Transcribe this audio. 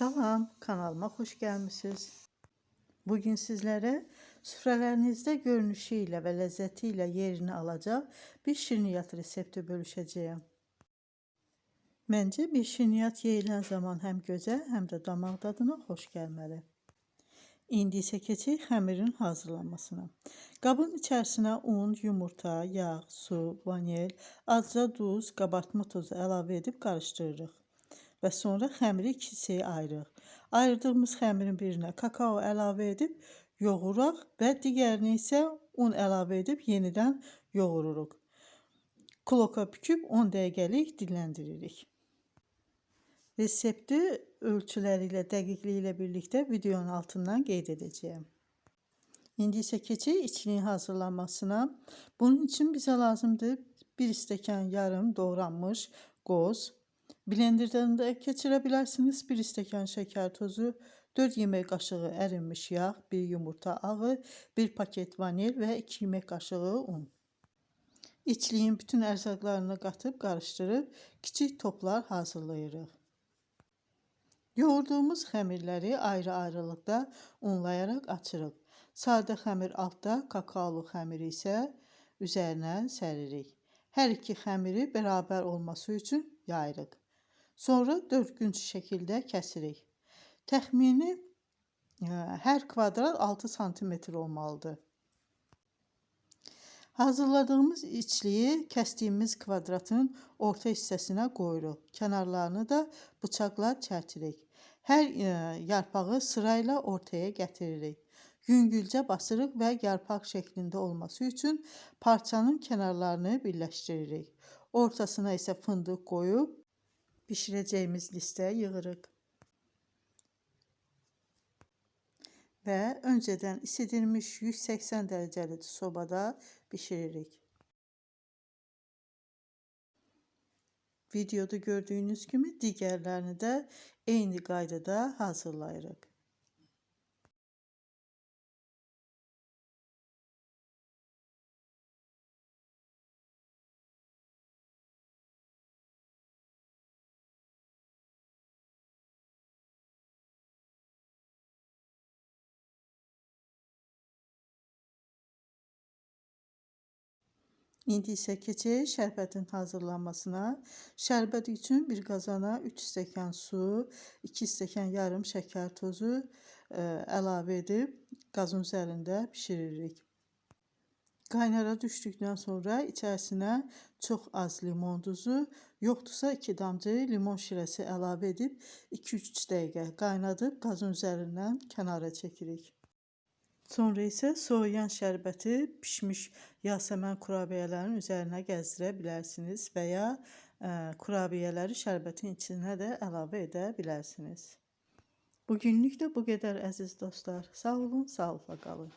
Salam, kanalıma xoş gəlmisiniz. Bugün sizlərə süfrələrinizdə görünüşü ilə və ləzzəti ilə yerini alacaq bir şirniyyat resepti bölüşəcəyəm. Məncə bir şirniyyat yeyilən zaman həm gözə, həm də damaq dadına xoş gəlməli. İndi isə keçək xəmirin hazırlanmasına. Qabın içərisinə un, yumurta, yağ, su, vanil, azca duz, qabartma tozu əlavə edib qarışdırırıq və sonra xəmiri iki hissəyə ayırırıq. Ayırdığımız xəmirin birinə kakao əlavə edib yoğuruq və digərinə isə un əlavə edib yenidən yoğururuq. Kloka büküb 10 dəqiqəlik dinləndiririk. Resepti ölçüləri ilə, dəqiqliyi ilə birlikdə videonun altından qeyd edəcəyəm. İndi isə keçək içliyin hazırlanmasına. Bunun üçün bizə lazımdır 1 stəkan yarım doğranmış qoz, blenderdən də keçirə bilərsiniz. 1 stəkan şəkər tozu, 4 yemək qaşığı ərinmiş yağ, 1 yumurta ağı, 1 paket vanil və 2 yemək qaşığı un. İçliyin bütün ərzaqlarını qatıb qarışdırıb kiçik toplar hazırlayırıq. Yoğurduğumuz xəmirləri ayrı-ayrılıqda unlayaraq açırıq. Sadə xəmir altda, kakaolu xəmiri isə üzərinə səririk. Hər iki xəmiri bərabər olması üçün yayırıq. Sonra dördgünc şəkildə kəsirik. Təxmini ə, hər kvadrat 6 sm olmalıdır. Hazırladığımız içliyi kəsdiyimiz kvadratın orta hissəsinə qoyuruq. Kənarlarını da bıçaqla çərtirik. Hər ə, yarpağı sırayla ortaya gətiririk. Yüngülcə basırıq və yarpaq şəklində olması üçün parçanın kənarlarını birləşdiririk. Ortasına isə fındıq qoyub bişirəcəyimiz listə yığırıq. Və öncədən isidilmiş 180 dərəcəli sobada bişiririk. Videoda gördüyünüz kimi digərlərini də eyni qaydada hazırlayırıq. İndi isə keçək şərbətin hazırlanmasına. Şərbət üçün bir qazana 3 stəkan su, 2 stəkan yarım şəkər tozu ə, e, əlavə edib qazın üzərində bişiririk. Qaynara düşdükdən sonra içərisinə çox az limon duzu, yoxdursa 2 damcı limon şirəsi əlavə edib 2-3 dəqiqə qaynadıb qazın üzərindən kənara çəkirik. Sonra isə soyuyan şərbəti bişmiş yasəmən kurabiyələrin üzərinə gəzdirə bilərsiniz və ya kurabiyələri şərbətin içinə də əlavə edə bilərsiniz. Bugünlük də bu qədər əziz dostlar. Sağ olun, sağlıqla qalın.